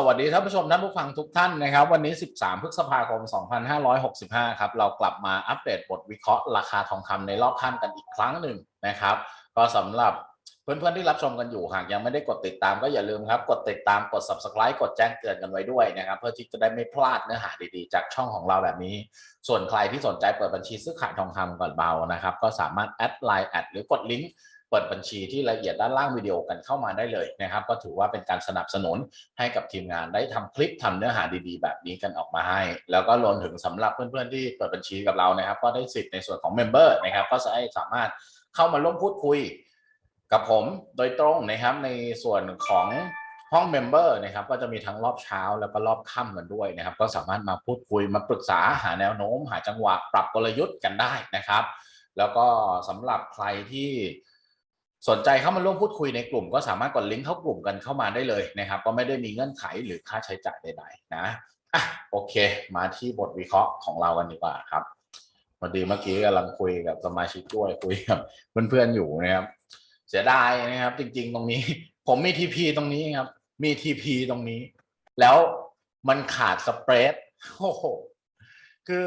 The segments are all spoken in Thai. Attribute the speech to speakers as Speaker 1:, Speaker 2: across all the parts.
Speaker 1: สวัสดีท่านผู้ชมท่านผู้ฟังทุกท่านนะครับ วันนี้ 13 พฤษภาคม 2565 ครับ เรากลับมาอัปเดตบทวิเคราะห์ราคาทองคำในรอบค่ำกันอีกครั้งหนึ่งนะครับ ก็สำหรับเพื่อนๆที่รับชมกันอยู่หากยังไม่ได้กดติดตามก็อย่าลืมครับ กดติดตามกด subscribe กดแจ้งเตือนกันไว้ด้วยนะครับ เพื่อที่จะได้ไม่พลาดเนื้อหาดีๆ จากช่องของเราแบบนี้ ส่วนใครที่สนใจเปิดบัญชีซื้อขายทองคำก่อนเบานะครับ ก็สามารถแอดไลน์แอดหรือกดลิงก์ เปิดบัญชีที่ละเอียดด้านล่างวิดีโอกันเข้ามาได้เลยนะครับ ก็ถือว่าเป็นการสนับสนุนให้กับทีมงานได้ทำคลิปทำเนื้อหาดีๆ แบบนี้กันออกมาให้ แล้วก็รวมถึงสำหรับเพื่อนๆที่เปิดบัญชีกับเรานะครับ ก็ได้สิทธิ์ในส่วนของเมมเบอร์นะครับ ก็จะให้สามารถเข้ามาร่วมพูดคุยกับผมโดยตรงนะครับในส่วนของห้องเมมเบอร์นะครับก็จะมีทั้งรอบเช้าแล้วก็รอบค่ำกันด้วยนะครับ ก็สามารถมาพูดคุยมาปรึกษาหาแนวโน้ม หาจังหวะปรับกลยุทธ์กันได้นะครับ แล้วก็สำหรับใครที่ สนใจเข้ามาร่วมพูดคุยในกลุ่ม ก็สามารถกดลิงก์เข้ากลุ่มกันเข้ามาได้เลยนะครับ ก็ไม่ได้มีเงื่อนไขหรือค่าใช้จ่ายใดๆนะอะโอเค มาที่บทวิเคราะห์ของเรากันดีกว่าครับพอดีเมื่อกี้กำลังคุยกับสมาชิกด้วยคุยกับเพื่อนๆอยู่นะครับ เสียดายนะครับ จริง ๆ ตรงนี้ ผมมีทีพีตรงนี้ครับ มีทีพีตรงนี้ แล้วมันขาดสเปรดโอ้โหคือ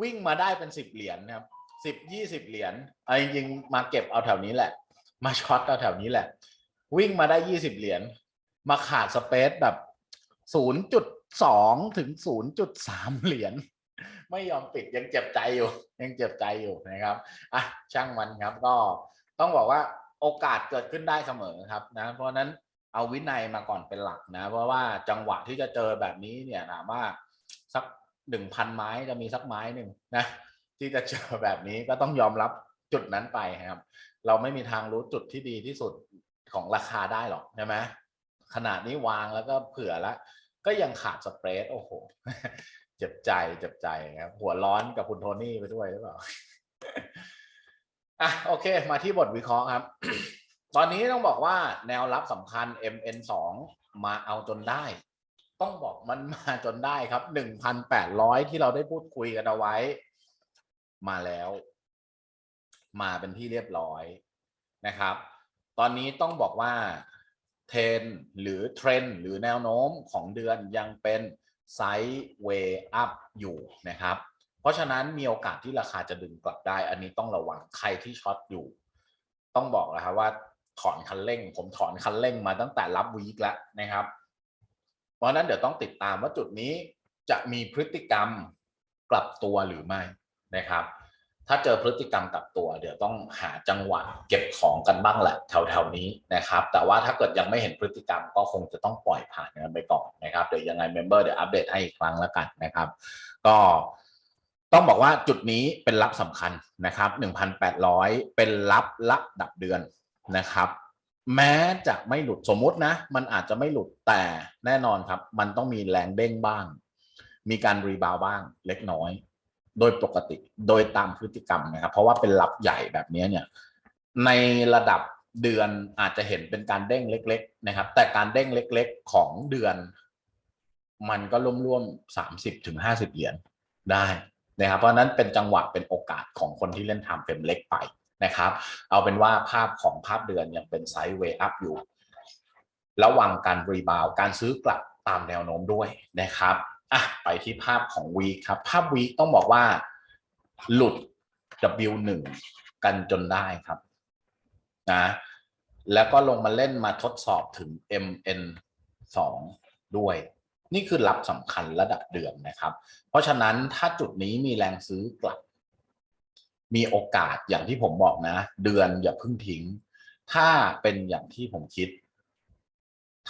Speaker 1: วิ่งมาได้เป็นสิบเหรียญนะครับสิบยี่สิบเหรียญเอาจริงๆมาเก็บเอาแถวนี้แหละ มาช็อตเอาแถวนี้แหละ วิ่งมาได้ยี่สิบเหรียญมาขาดสเปซแบบศูนย์จุดสองถึงศูนย์จุดสามเหรียญไม่ยอมปิดยังเจ็บใจอยู่ ยังเจ็บใจอยู่นะครับอะช่างมันครับก็ต้องบอกว่าโอกาสเกิดขึ้นได้เสมอครับนะเพราะนั้นเอาวินัยมาก่อนเป็นหลักนะ เพราะว่าจังหวะที่จะเจอแบบนี้เนี่ยถามว่าสักหนึ่งพันไม้จะมีสักไม้หนึ่งนะที่จะเจอแบบนี้ก็ต้องยอมรับ จุดนั้นไปครับ เราไม่มีทางรู้จุดที่ดีที่สุดของราคาได้หรอกใช่ไหมขนาดนี้วางแล้วก็เผื่อล้วก็ยังขาดสเปรดโอ้โห เจ็บใจเจ็บใจครับ หัวร้อนกับคุณโทนี่ไปด้วยหรือเปล่าอะโอเค มาที่บทวิเคราะห์ครับ ตอนนี้ต้องบอกว่าแนวรับสำคัญ MN2 มาเอาจนได้ ต้องบอกมันมาจนได้ครับ 1,800 ที่เราได้พูดคุยกันเอาไว้ มาแล้ว มาเป็นที่เรียบร้อยนะครับ ตอนนี้ต้องบอกว่าเทรนหรือเทรนหรือแนวโน้มของเดือนยังเป็นไซด์เวย์อัพอยู่นะครับ เพราะฉะนั้นมีโอกาสที่ราคาจะดึงกลับได้ อันนี้ต้องระวังใครที่ช็อตอยู่ ต้องบอกนะครับว่าถอนคันเร่ง ผมถอนคันเร่งมาตั้งแต่รับวีคแล้วนะครับ เพราะฉะนั้นเดี๋ยวต้องติดตามว่าจุดนี้จะมีพฤติกรรมกลับตัวหรือไม่นะครับ ถ้าเจอพฤติกรรมกับตัว เดี๋ยวต้องหาจังหวะเก็บของกันบ้างแหละแถวๆนี้นะครับ แต่ว่าถ้าเกิดยังไม่เห็นพฤติกรรมก็คงจะต้องปล่อยผ่านกันไปก่อนนะครับเดี๋ยวยังไงเมมเบอร์เดี๋ยวอัปเดตให้อีกครั้งแล้วกันนะครับ ก็ต้องบอกว่าจุดนี้เป็นรับสำคัญนะครับ1,800 เป็นรับระดับเดือนนะครับแม้จะไม่หลุดสมมตินะ มันอาจจะไม่หลุดแต่แน่นอนครับ มันต้องมีแรงเด้งบ้าง มีการรีบาวบ้างเล็กน้อย โดยปกติโดยตามพฤติกรรมนะครับ เพราะว่าเป็นรับใหญ่แบบนี้เนี่ยในระดับเดือนอาจจะเห็นเป็นการเด้งเล็ก ๆ นะครับ แต่การเด้งเล็ก ๆ ของเดือน มันก็ร่วมๆสามสิบถึงห้าสิบเหรียญได้นะครับเพราะนั้นเป็นจังหวะเป็นโอกาสของคนที่เล่นไทม์เฟรมเล็กไปนะครับ เอาเป็นว่าภาพของภาพเดือนยังเป็นไซด์เวย์อัพอยู่ ระวังการรีบาวการซื้อกลับตามแนวโน้มด้วยนะครับ อะไปที่ภาพของวีคครับ ภาพวีคต้องบอกว่า หลุด W1 กันจนได้ครับนะแล้วก็ลงมาเล่นมาทดสอบถึง MN2 ด้วย นี่คือรับสำคัญระดับเดือนนะครับ เพราะฉะนั้นถ้าจุดนี้มีแรงซื้อกลับ มีโอกาสอย่างที่ผมบอกนะ เดือนอย่าเพิ่งทิ้ง ถ้าเป็นอย่างที่ผมคิด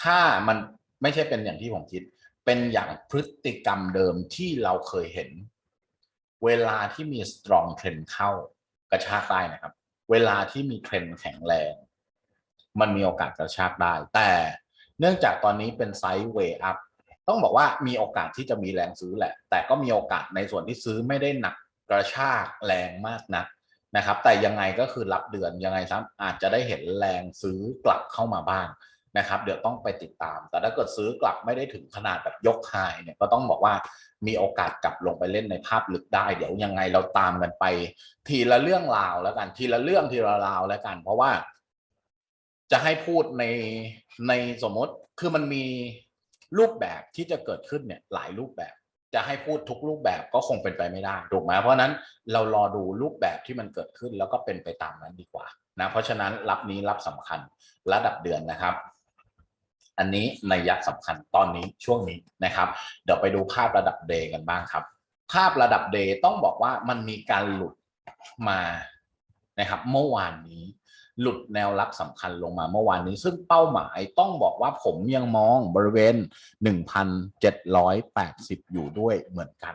Speaker 1: ถ้ามันไม่ใช่เป็นอย่างที่ผมคิด เป็นอย่างพฤติกรรมเดิมที่เราเคยเห็น เวลาที่มี strong trend เข้ากระชากได้นะครับ เวลาที่มีเทรนแข็งแรง มันมีโอกาสกระชากได้ แต่เนื่องจากตอนนี้เป็นไซด์เวย์อัพต้องบอกว่ามีโอกาสที่จะมีแรงซื้อแหละ แต่ก็มีโอกาสในส่วนที่ซื้อไม่ได้หนักกระชากแรงมากนักนะครับ แต่ยังไงก็คือรับเดือนยังไงครับอาจจะได้เห็นแรงซื้อกลับเข้ามาบ้าง นะครับเดี๋ยวต้องไปติดตาม แต่ถ้าเกิดซื้อกลับไม่ได้ถึงขนาดแบบยกไฮเนี่ยก็ต้องบอกว่ามีโอกาสกลับลงไปเล่นในภาพลึกได้ เดี๋ยวยังไงเราตามกันไป ทีละเรื่องราวแล้วกันทีละเรื่องทีละราวแล้วกัน เพราะว่า จะให้พูดในในสมมติคือมันมีรูปแบบที่จะเกิดขึ้นเนี่ยหลายรูปแบบ จะให้พูดทุกรูปแบบก็คงเป็นไปไม่ได้ถูกไหมเพราะนั้นเรารอดูรูปแบบที่มันเกิดขึ้นแล้วก็เป็นไปตามนั้นดีกว่านะเพราะฉะนั้นรับนี้รับสำคัญระดับเดือนนะครับ อันนี้ในยยะสำคัญตอนนี้ช่วงนี้นะครับ เดี๋ยวไปดูภาพระดับเดย์กันบ้างครับ ภาพระดับเดย์ต้องบอกว่ามันมีการหลุดมานะครับเมื่อวานนี้หลุดแนวรับสำคัญลงมาเมื่อวานนี้ ซึ่งเป้าหมายต้องบอกว่าผมยังมองบริเวณ 1,780 อยู่ด้วยเหมือนกัน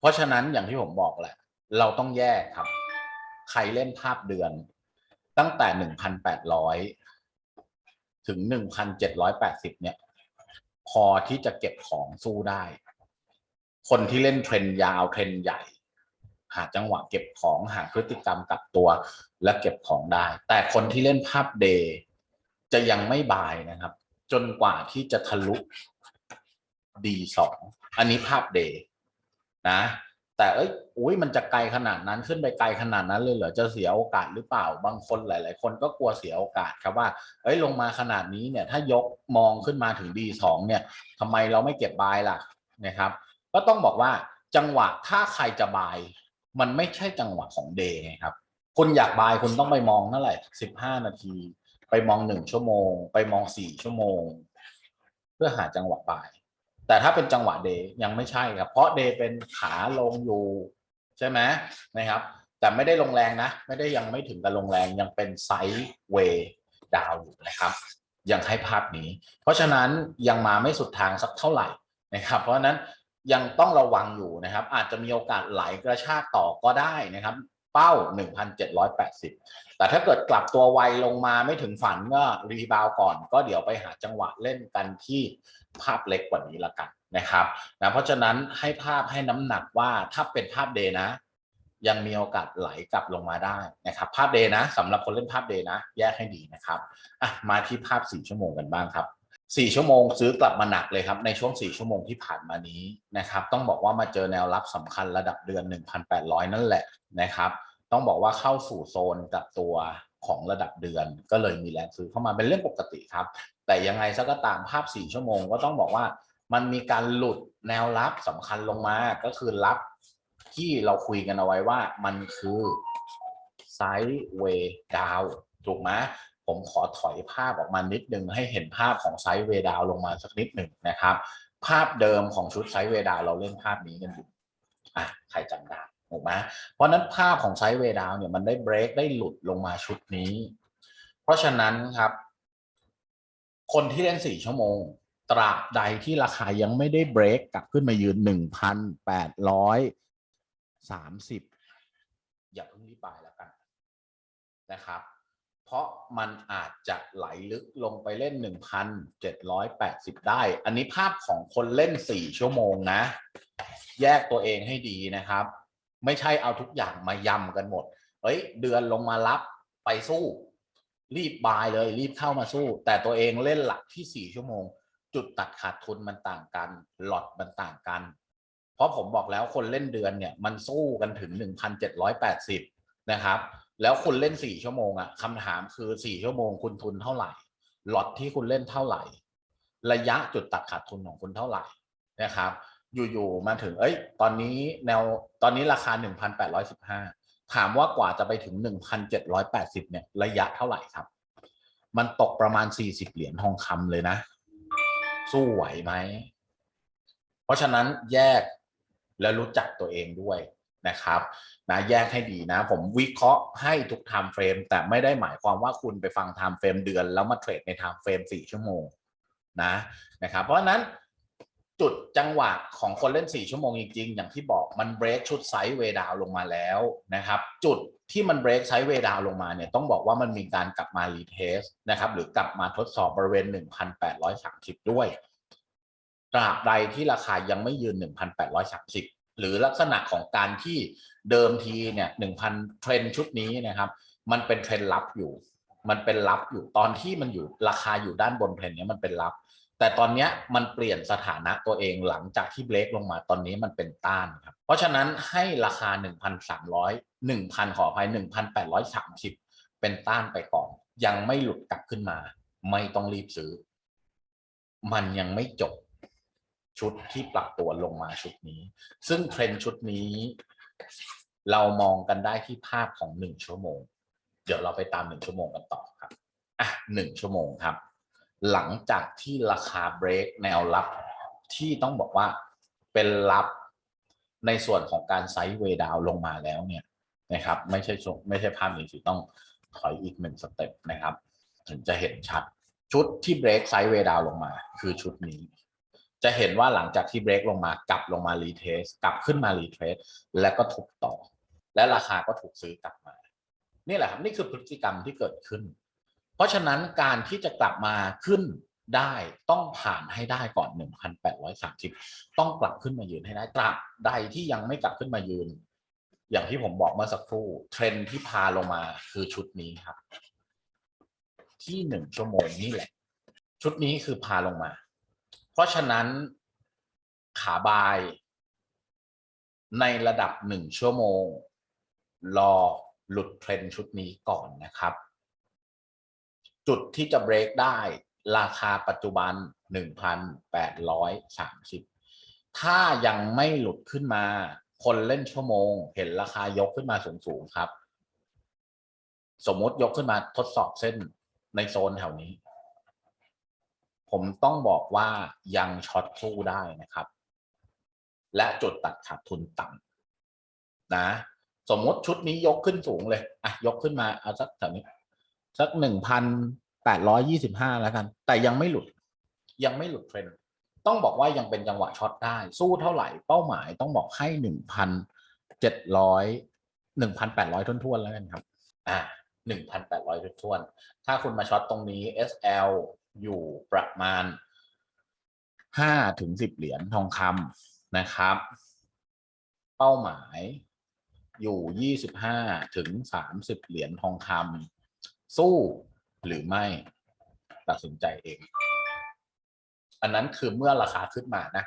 Speaker 1: เพราะฉะนั้นอย่างที่ผมบอกแหละ เราต้องแยกครับ ใครเล่นภาพเดือนตั้งแต่ 1,800 ถึง1,780เนี่ย พอที่จะเก็บของสู้ได้ คนที่เล่นเทรนยาวเทรนใหญ่ หาจังหวะเก็บของหาพฤติกรรมกลับตัวและเก็บของได้ แต่คนที่เล่นภาพเดย์จะยังไม่บายนะครับ จนกว่าที่จะทะลุ D2 อันนี้ภาพเดย์นะ แต่เอ้ยอุ้ยมันจะไกลขนาดนั้นขึ้นไปไกลขนาดนั้นเลยเหรอจะเสียโอกาสหรือเปล่า บางคนหลาย ๆ คนก็กลัวเสียโอกาสครับว่า เอ้ยลงมาขนาดนี้เนี่ย ถ้ายกมองขึ้นมาถึง D2 เนี่ยทำไมเราไม่เก็บบายล่ะนะครับ ก็ต้องบอกว่าจังหวะถ้าใครจะบาย มันไม่ใช่จังหวะของเดย์ครับ คุณอยากบายคุณต้องไปมองเท่าไหร่สิบห้านาที ไปมองหนึ่งชั่วโมง ไปมองสี่ชั่วโมง เพื่อหาจังหวะบาย แต่ถ้าเป็นจังหวะเดย์ยังไม่ใช่ครับ เพราะเดย์เป็นขาลงอยู่ใช่ไหมนะครับ แต่ไม่ได้ลงแรงนะ ไม่ได้ยังไม่ถึงกับลงแรงยังเป็นไซด์เวย์ดาวอยู่นะครับ ยังให้ภาพนี้ เพราะฉะนั้นยังมาไม่สุดทางสักเท่าไหร่นะครับ เพราะฉะนั้นยังต้องระวังอยู่นะครับ อาจจะมีโอกาสไหลกระชากต่อก็ได้นะครับ เป้า 1,780 แต่ถ้าเกิดกลับตัวไวลงมาไม่ถึงฝันก็รีบาวก่อน ก็เดี๋ยวไปหาจังหวะเล่นกันที่ภาพเล็กกว่านี้ละกันนะครับนะเพราะฉะนั้นให้ภาพให้น้ำหนักว่าถ้าเป็นภาพเดย์นะ ยังมีโอกาสไหลกลับลงมาได้นะครับ ภาพเดย์นะสำหรับคนเล่นภาพเดย์นะ แยกให้ดีนะครับอะมาที่ภาพ 4 ชั่วโมงกันบ้างครับ สี่ชั่วโมงซื้อกลับมาหนักเลยครับ ในช่วงสี่ชั่วโมงที่ผ่านมานี้นะครับ ต้องบอกว่ามาเจอแนวรับสำคัญระดับเดือน 1,800 นั่นแหละนะครับ ต้องบอกว่าเข้าสู่โซนกับตัวของระดับเดือน ก็เลยมีแรงซื้อเข้ามาเป็นเรื่องปกติครับ แต่ยังไงซะก็ตามภาพ 4 ชั่วโมงก็ต้องบอกว่ามันมีการหลุดแนวรับสำคัญลงมาก็คือรับที่เราคุยกันเอาไว้ว่ามันคือไซด์เวย์ดาวถูกไหม ผมขอถอยภาพออกมานิดนึงให้เห็นภาพของไซด์เวดาวลงมาสักนิดหนึ่งนะครับ ภาพเดิมของชุดไซด์เวดาวเราเล่นภาพนี้กันอยู่อะใครจำได้ถูกไหมเพราะนั้นภาพของไซด์เวดาวเนี่ยมันได้เบรกได้หลุดลงมาชุดนี้ เพราะฉะนั้นครับ คนที่เล่นสี่ชั่วโมง ตราบใดที่ราคายังไม่ได้เบรกกลับขึ้นมายืนหนึ่งพันแปดร้อยสามสิบอย่าเพิ่งรีบไปแล้วกันนะครับ ราะมันอาจจะไหลลึกลงไปเล่น 1,780 ได้ อันนี้ภาพของคนเล่น 4 ชั่วโมงนะ แยกตัวเองให้ดีนะครับ ไม่ใช่เอาทุกอย่างมายำกันหมดเฮ้ย เดือนลงมารับไปสู้ รีบบายเลยรีบเข้ามาสู้ แต่ตัวเองเล่นหลักที่ 4 ชั่วโมง จุดตัดขาดทุนมันต่างกัน หลอดมันต่างกัน เพราะผมบอกแล้วคนเล่นเดือนเนี่ยมันสู้กันถึง 1,780 นะครับ แล้วคุณเล่น4ชั่วโมงอะคำถามคือ4ชั่วโมงคุณทุนเท่าไหร่หลอดที่คุณเล่นเท่าไหร่ ระยะจุดตัดขาดทุนของคุณเท่าไหร่นะครับ อยู่ๆมาถึง เอ้ย ตอนนี้แนวตอนนี้ราคา 1,815 ถามว่ากว่าจะไปถึง 1,780 เนี่ย ระยะเท่าไหร่ครับ มันตกประมาณ 40 เหรียญทองคำเลยนะ สู้ไหวไหม เพราะฉะนั้นแยกและรู้จักตัวเองด้วยนะครับ นะแยกให้ดีนะ ผมวิเคราะห์ให้ทุก time frame แต่ไม่ได้หมายความว่าคุณไปฟัง time frame เดือน แล้วมาเทรดใน time frame 4ชั่วโมงนะนะครับเพราะฉะนั้นจุดจังหวะของคนเล่น 4 ชั่วโมงจริงๆ อย่างที่บอกมันเบรกชุดไซด์เวดาวลงมาแล้วนะครับ จุดที่มันเบรกไซด์เวดาวลงมาเนี่ยต้องบอกว่ามันมีการกลับมารีเทสนะครับ หรือกลับมาทดสอบบริเวณ 1,830 ด้วย ตราบใดที่ราคายังไม่ยืน 1,830 หรือลักษณะของการที่เดิมทีเนี่ย1,000เทรนชุดนี้นะครับ มันเป็นเทรนลับอยู่ มันเป็นลับอยู่ตอนที่มันอยู่ราคาอยู่ด้านบนเทรนนี้มันเป็นลับ แต่ตอนนี้มันเปลี่ยนสถานะตัวเองหลังจากที่เบรกลงมาตอนนี้มันเป็นต้านครับเพราะฉะนั้นให้ราคา 1,300 1,000 ขออภัย 1,830 เป็นต้านไปก่อน ยังไม่หลุดกลับขึ้นมา ไม่ต้องรีบซื้อ มันยังไม่จบ ชุดที่ปรับตัวลงมาชุดนี้ ซึ่งเทรนด์ชุดนี้ เรามองกันได้ที่ภาพของหนึ่งชั่วโมง เดี๋ยวเราไปตามหนึ่งชั่วโมงกันต่อครับอะหนึ่งชั่วโมงครับ หลังจากที่ราคาเบรกแนวรับที่ต้องบอกว่าเป็นรับในส่วนของการไซด์เวดาวลงมาแล้วเนี่ยนะครับ ไม่ใช่ไม่ใช่ภาพนี้สิต้องถอยอีกหนึ่งสเต็ปนะครับ ถึงจะเห็นชัดชุดที่เบรกไซด์เวดาวลงมา คือชุดนี้ จะเห็นว่าหลังจากที่เบรกลงมากลับลงมารีเทสกลับขึ้นมารีเทสแล้วก็ถูกต่อ และราคาก็ถูกซื้อกลับมา นี่แหละครับนี่คือพฤติกรรมที่เกิดขึ้น เพราะฉะนั้นการที่จะกลับมาขึ้นได้ต้องผ่านให้ได้ก่อน 1,830 ต้องกลับขึ้นมายืนให้ได้ตราบใดที่ยังไม่กลับขึ้นมายืน อย่างที่ผมบอกเมื่อสักครู่ เทรนที่พาลงมาคือชุดนี้ครับ ที่หนึ่งชั่วโมงนี่แหละ ชุดนี้คือพาลงมา เพราะฉะนั้นขาบาย ในระดับหนึ่งชั่วโมง รอหลุดเทรนชุดนี้ก่อนนะครับ จุดที่จะเบรกได้ราคาปัจจุบัน 1,830 ถ้ายังไม่หลุดขึ้นมา คนเล่นชั่วโมง เห็นราคายกขึ้นมาสูง ๆ ครับ สมมติยกขึ้นมาทดสอบเส้นในโซนแถวนี้ ผมต้องบอกว่ายังช็อตสู้ได้นะครับ และจุดตัดขาดทุนต่ำนะ สมมติชุดนี้ยกขึ้นสูงเลยอะยกขึ้นมาเอาสักแถวนี้สักหนึ่งพันแปดร้อยยี่สิบห้าแล้วกัน แต่ยังไม่หลุด ยังไม่หลุดเทรนด์ต้องบอกว่ายังเป็นจังหวะช็อตได้ สู้เท่าไหร่เป้าหมายต้องบอกให้หนึ่งพันเจ็ดร้อยหนึ่งพันแปดร้อยทวนๆแล้วกันครับ อ่าหนึ่งพันแปดร้อยทวนๆถ้าคุณมาช็อตตรงนี้ SL อยู่ประมาณห้าถึงสิบเหรียญทองคำนะครับ เป้าหมายอยู่ยี่สิบห้าถึงสามสิบเหรียญทองคำสู้หรือไม่ตัดสินใจเอง อันนั้นคือเมื่อราคาขึ้นมานะ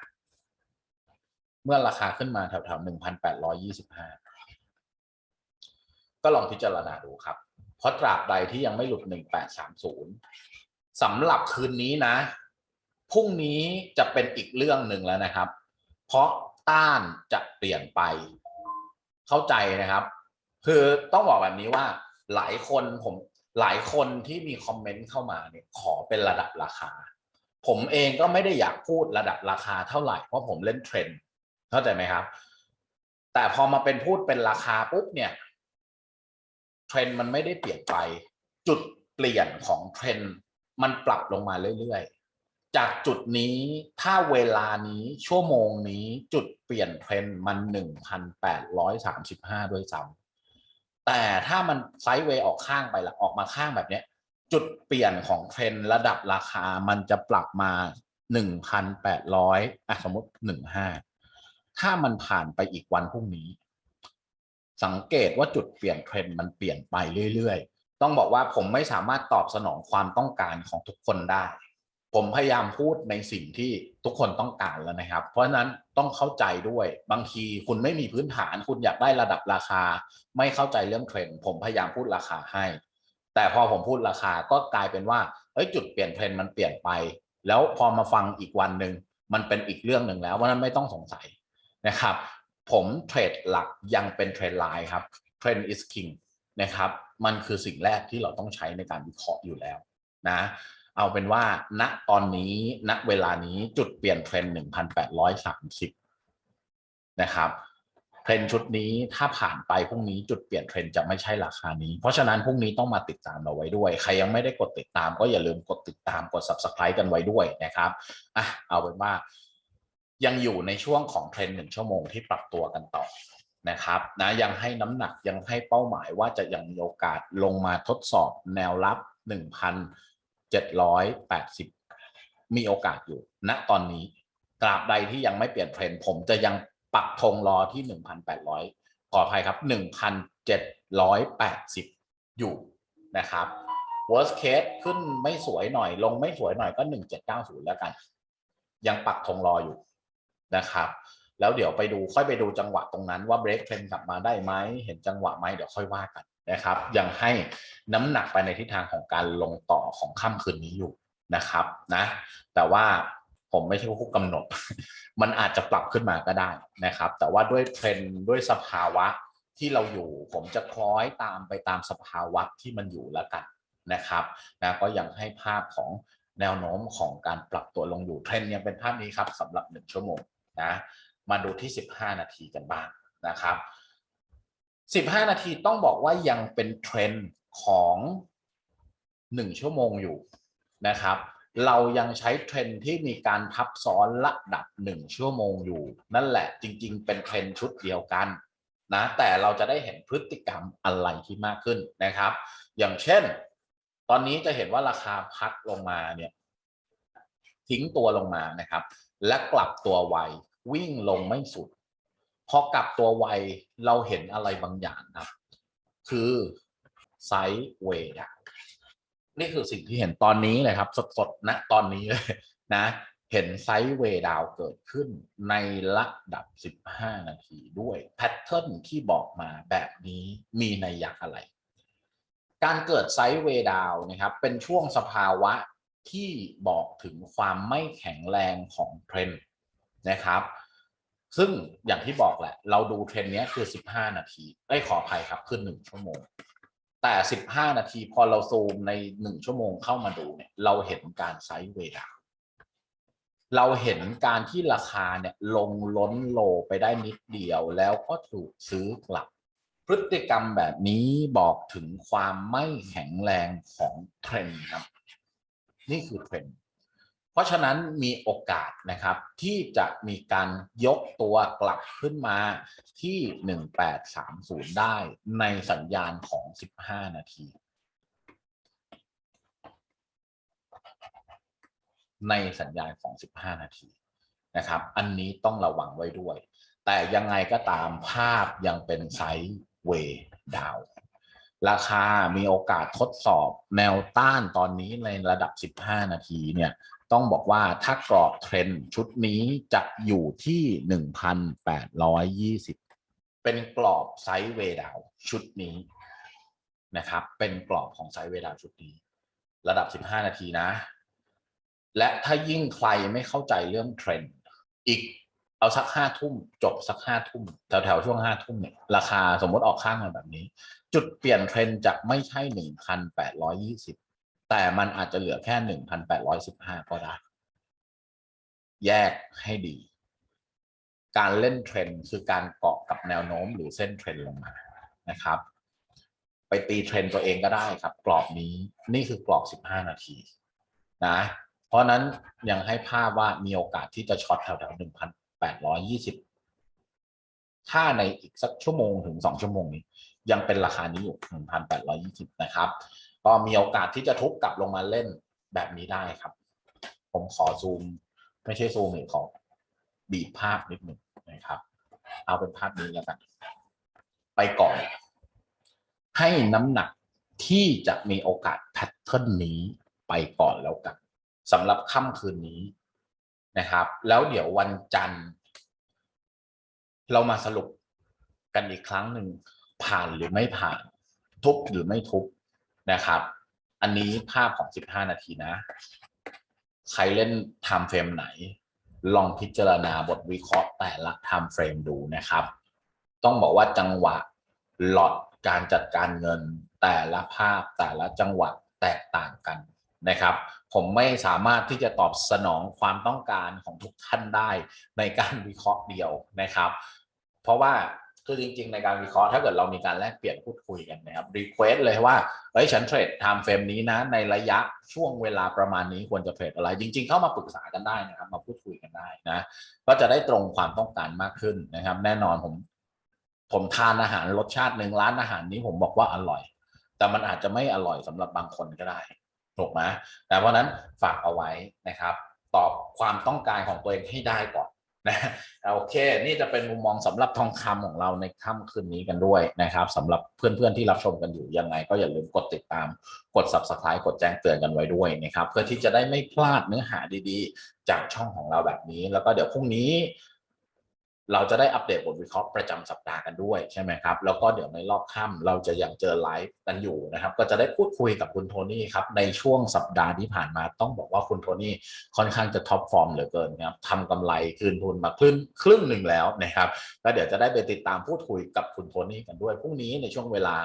Speaker 1: เมื่อราคาขึ้นมาแถวๆหนึ่งพันแปดร้อยี่สิบห้าก็ลองพิจารณาดูครับ เพราะตราบใดที่ยังไม่หลุดหนึ่งแปดสามศูนย์ สำหรับคืนนี้นะพรุ่งนี้จะเป็นอีกเรื่องหนึ่งแล้วนะครับ เพราะต้านจะเปลี่ยนไป เข้าใจนะครับ คือต้องบอกแบบนี้ว่าหลายคนผมหลายคนที่มีคอมเมนต์เข้ามาเนี่ยขอเป็นระดับราคา ผมเองก็ไม่ได้อยากพูดระดับราคาเท่าไหร่เพราะผมเล่นเทรนด์เข้าใจไหมครับ แต่พอมาเป็นพูดเป็นราคาปุ๊บเนี่ยเทรนด์มันไม่ได้เปลี่ยนไป จุดเปลี่ยนของเทรนด์ มันปรับลงมาเรื่อยๆ จากจุดนี้ถ้าเวลานี้ชั่วโมงนี้จุดเปลี่ยนเทรนด์มันหนึ่งพันแปดร้อยสามสิบห้าด้วยซ้ำแต่ถ้ามันไซด์เวย์ออกข้างไปละออกมาข้างแบบเนี้ย จุดเปลี่ยนของเทรนด์ระดับราคามันจะปรับมาหนึ่งพันแปดร้อยอะสมมติหนึ่งห้าถ้ามันผ่านไปอีกวันพรุ่งนี้ สังเกตว่าจุดเปลี่ยนเทรนด์มันเปลี่ยนไปเรื่อยๆ ต้องบอกว่าผมไม่สามารถตอบสนองความต้องการของทุกคนได้ ผมพยายามพูดในสิ่งที่ทุกคนต้องการแล้วนะครับ เพราะฉะนั้นต้องเข้าใจด้วย บางทีคุณไม่มีพื้นฐาน คุณอยากได้ระดับราคา ไม่เข้าใจเรื่องเทรนด์ผมพยายามพูดราคาให้ แต่พอผมพูดราคาก็กลายเป็นว่าเอ้ยจุดเปลี่ยนเทรนด์มันเปลี่ยนไป แล้วพอมาฟังอีกวันหนึ่งมันเป็นอีกเรื่องหนึ่งแล้วว่านั้นไม่ต้องสงสัยนะครับ ผมเทรดหลักยังเป็นเทรนไลน์ครับเทรน is king นะครับ มันคือสิ่งแรกที่เราต้องใช้ในการวิเคราะห์อยู่แล้วนะเอาเป็นว่าณตอนนี้ณเวลานี้จุดเปลี่ยนเทรนด์1,830 นะครับเทรนด์ชุดนี้ถ้าผ่านไปพรุ่งนี้จุดเปลี่ยนเทรนด์จะไม่ใช่ราคานี้ เพราะฉะนั้นพรุ่งนี้ต้องมาติดตามเราไว้ด้วย ใครยังไม่ได้กดติดตามก็อย่าลืมกดติดตามกด subscribe กันไว้ด้วยนะครับอะเอาเป็นว่ายังอยู่ในช่วงของเทรนด์หนึ่งชั่วโมงที่ปรับตัวกันต่อ นะครับนะยังให้น้ำหนักยังให้เป้าหมายว่าจะยังมีโอกาสลงมาทดสอบแนวรับ 1,780 มีโอกาสอยู่ณตอนนี้ตราบใดที่ยังไม่เปลี่ยนเทรนด์ผมจะยังปักธงรอที่ 1,800 ขออภัยครับ 1,780 อยู่นะครับ worst case ขึ้นไม่สวยหน่อยลงไม่สวยหน่อยก็ 1790 แล้วกัน ยังปักธงรออยู่นะครับ แล้วเดี๋ยวไปดูค่อยไปดูจังหวะตรงนั้นว่าเบรกเทรนกลับมาได้ไหมเห็นจังหวะไหมเดี๋ยวค่อยว่ากันนะครับยังให้น้ำหนักไปในทิศทางของการลงต่อของค่ำคืนนี้อยู่นะครับนะแต่ว่าผมไม่ใช่ผู้กำหนด มันอาจจะปรับขึ้นมาก็ได้นะครับ แต่ว่าด้วยเทรนด้วยสภาวะที่เราอยู่ ผมจะคล้อยตามไปตามสภาวะที่มันอยู่แล้วกันนะครับนะก็ยังให้ภาพของแนวโน้มของการปรับตัวลงอยู่เทรนยังเป็นภาพนี้ครับสำหรับ 1 ชั่วโมงนะ มาดูที่ 15 นาทีกันบ้างนะครับ 15 นาทีต้องบอกว่ายังเป็นเทรนด์ของ 1 ชั่วโมงอยู่นะครับ เรายังใช้เทรนด์ที่มีการทับซ้อนระดับ 1 ชั่วโมงอยู่ นั่นแหละจริง ๆ เป็นเทรนด์ชุดเดียวกันนะแต่เราจะได้เห็นพฤติกรรมอะไรที่มากขึ้นนะครับ อย่างเช่น ตอนนี้จะเห็นว่าราคาพักลงมาเนี่ยทิ้งตัวลงมานะครับ และกลับตัวไว วิ่งลงไม่สุด พอกลับตัวไวเราเห็นอะไรบางอย่างครับ คือไซด์เวย์นี่คือสิ่งที่เห็นตอนนี้เลยครับ สดๆณตอนนี้เลยนะ เห็นไซด์เวย์ดาวเกิดขึ้นในระดับ 15 นาทีด้วยแพทเทิร์นที่บอกมาแบบนี้มีในยยะอะไร การเกิดไซด์เวย์ดาวนะครับ เป็นช่วงสภาวะที่บอกถึงความไม่แข็งแรงของเทรนด์ นะครับ ซึ่งอย่างที่บอกแหละ เราดูเทรนนี้คือ 15 นาทีไอ้ขออภัยครับคือ1ชั่วโมง แต่ 15 นาทีพอเราซูมใน 1 ชั่วโมงเข้ามาดูเนี่ยเราเห็นการไซด์เวดาวเราเห็นการที่ราคาเนี่ยลงล้นโลไปได้นิดเดียวแล้วก็ถูกซื้อกลับ พฤติกรรมแบบนี้บอกถึงความไม่แข็งแรงของเทรนด์ครับ นี่คือเทรนด์ ราะฉะนั้นมีโอกาสนะครับที่จะมีการยกตัวกลับขึ้นมาที่ 1830 ได้ในสัญญาณของ 15 นาที ในสัญญาณของ 15 นาทีนะครับ อันนี้ต้องระวังไว้ด้วย แต่ยังไงก็ตามภาพยังเป็นไซด์เวย์ดาวราคามีโอกาสทดสอบแนวต้านตอนนี้ในระดับ 15 นาทีเนี่ย ต้องบอกว่าถ้ากรอบเทรนด์ชุดนี้จะอยู่ที่ 1,820 เป็นกรอบไซด์เวดาวชุดนี้นะครับ เป็นกรอบของไซด์เวดาวชุดนี้ ระดับ 15 นาทีนะ และถ้ายิ่งใครไม่เข้าใจเรื่องเทรนด์อีกเอาสักห้าทุ่มจบสักห้าทุ่มแถวแถวๆช่วงห้าทุ่มเนี่ยราคาสมมติออกข้างมาแบบนี้ จุดเปลี่ยนเทรนด์จะไม่ใช่หนึ่งพันแปดร้อยี่สิบ แต่มันอาจจะเหลือแค่หนึ่งพันแปดร้อยสิบห้าก็ได้ แยกให้ดี การเล่นเทรนด์คือการเกาะกับแนวโน้มหรือเส้นเทรนด์ลงมานะครับ ไปตีเทรนด์ตัวเองก็ได้ครับ กรอบนี้นี่คือกรอบสิบห้านาทีนะเพราะนั้นยังให้ภาพว่ามีโอกาสที่จะช็อตแถวๆหนึ่งพันแปดร้อยยี่สิบถ้าในอีกสักชั่วโมงถึงสองชั่วโมงนี้ ยังเป็นราคานี้อยู่หนึ่งพันแปดร้อยี่สิบนะครับ ก็มีโอกาสที่จะทุบกลับลงมาเล่นแบบนี้ได้ครับ ผมขอซูม ไม่ใช่ซูมหรือขอบีบภาพนิดหนึ่งนะครับ เอาเป็นภาพนี้แล้วกันไปก่อน ให้น้ำหนักที่จะมีโอกาสแพทเทิร์นนี้ไปก่อนแล้วกันสำหรับค่ำคืนนี้นะครับ แล้วเดี๋ยววันจันทร์ เรามาสรุปกันอีกครั้งหนึ่งผ่านหรือไม่ผ่าน ทุบหรือไม่ทุบ นะครับ อันนี้ภาพของ 15 นาทีนะ ใครเล่น time frame ไหน ลองพิจารณาบทวิเคราะห์แต่ละ time frame ดูนะครับ ต้องบอกว่าจังหวะหลอดการจัดการเงิน แต่ละภาพแต่ละจังหวะแตกต่างกันนะครับ ผมไม่สามารถที่จะตอบสนองความต้องการของทุกท่านได้ในการวิเคราะห์เดียวนะครับ เพราะว่า คือจริงๆ ในการวิเคราะห์ถ้าเกิดเรามีการแลกเปลี่ยนพูดคุยกันนะครับรีเควสเลยว่าเฮ้ยฉันเทรดไทม์เฟรมนี้นะในระยะช่วงเวลาประมาณนี้ควรจะเทรดอะไร จริง ๆ เข้ามาปรึกษากันได้นะครับ มาพูดคุยกันได้นะก็จะได้ตรงความต้องการมากขึ้นนะครับ แน่นอนผม ผมทานอาหารรสชาติหนึ่งร้านอาหารนี้ผมบอกว่าอร่อย แต่มันอาจจะไม่อร่อยสำหรับบางคนก็ได้ถูกไหมแต่เพราะนั้นฝากเอาไว้นะครับ ตอบความต้องการของตัวเองให้ได้ก่อน นะโอเค นี่จะเป็นมุมมองสำหรับทองคำของเราในค่ำคืนนี้กันด้วยนะครับสำหรับเพื่อนๆที่รับชมกันอยู่ยังไง ก็อย่าลืมกดติดตามกด subscribe กดแจ้งเตือนกันไว้ด้วยนะครับ เพื่อที่จะได้ไม่พลาดเนื้อหาดีๆ จากช่องของเราแบบนี้ แล้วก็เดี๋ยวพรุ่งนี้ เราจะได้อัปเดตบทวิเคราะห์ประจำสัปดาห์กันด้วยใช่ไหมครับ แล้วก็เดี๋ยวในรอบค่ำเราจะยังเจอไลฟ์กันอยู่นะครับ ก็จะได้พูดคุยกับคุณโทนี่ครับ ในช่วงสัปดาห์ที่ผ่านมาต้องบอกว่าคุณโทนี่ค่อนข้างจะท็อปฟอร์มเหลือเกินนะครับทำกำไรคืนทุนมาครึ่งครึ่งหนึ่งแล้วนะครับแล้วเดี๋ยวจะได้ไปติดตามพูดคุยกับคุณโทนี่กันด้วยพรุ่งนี้ในช่วงเวลา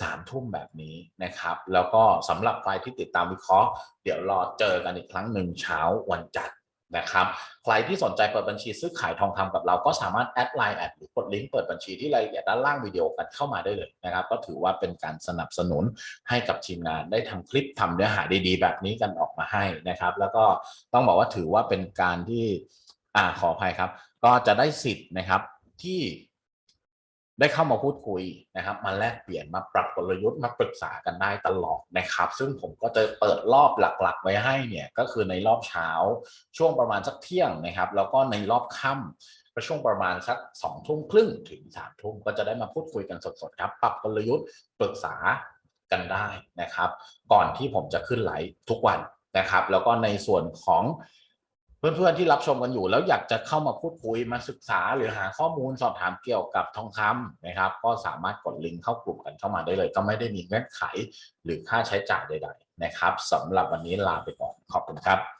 Speaker 1: สามทุ่มแบบนี้นะครับ แล้วก็สำหรับใครที่ติดตามวิเคราะห์ เดี๋ยวรอเจอกันอีกครั้งหนึ่งเช้าวันจันทร์ นะครับใครที่สนใจเปิดบัญชีซื้อขายทองคำกับเราก็สามารถแอดไลน์แอดหรือกดลิงก์เปิดบัญชีที่รายละเอียดด้านล่างวิดีโอกันเข้ามาได้เลยนะครับ ก็ถือว่าเป็นการสนับสนุนให้กับทีมงานได้ทำคลิปทำเนื้อหาดีๆ แบบนี้กันออกมาให้นะครับ แล้วก็ต้องบอกว่าถือว่าเป็นการที่อ่าขออภัยครับ ก็จะได้สิทธิ์นะครับที่ ได้เข้ามาพูดคุยนะครับมาแลกเปลี่ยนมาปรับกลยุทธ์มาปรึกษากันได้ตลอดนะครับ ซึ่งผมก็จะเปิดรอบหลักๆ ไว้ให้เนี่ยก็คือในรอบเช้าช่วงประมาณสักเที่ยงนะครับ แล้วก็ในรอบค่ำก็ช่วงประมาณสักสองทุ่มครึ่งถึงสามทุ่มก็จะได้มาพูดคุยกันสดๆครับปรับกลยุทธ์ปรึกษากันได้นะครับ ก่อนที่ผมจะขึ้นไลฟ์ทุกวันนะครับ แล้วก็ในส่วนของ เพื่อนๆที่รับชมกันอยู่ แล้วอยากจะเข้ามาพูดคุยมาศึกษา หรือหาข้อมูลสอบถามเกี่ยวกับทองคำนะครับ ก็สามารถกดลิงก์เข้ากลุ่มกันเข้ามาได้เลย ก็ไม่ได้มีเงื่อนไขหรือค่าใช้จ่ายใด ๆ นะครับสำหรับวันนี้ลาไปก่อนขอบคุณครับ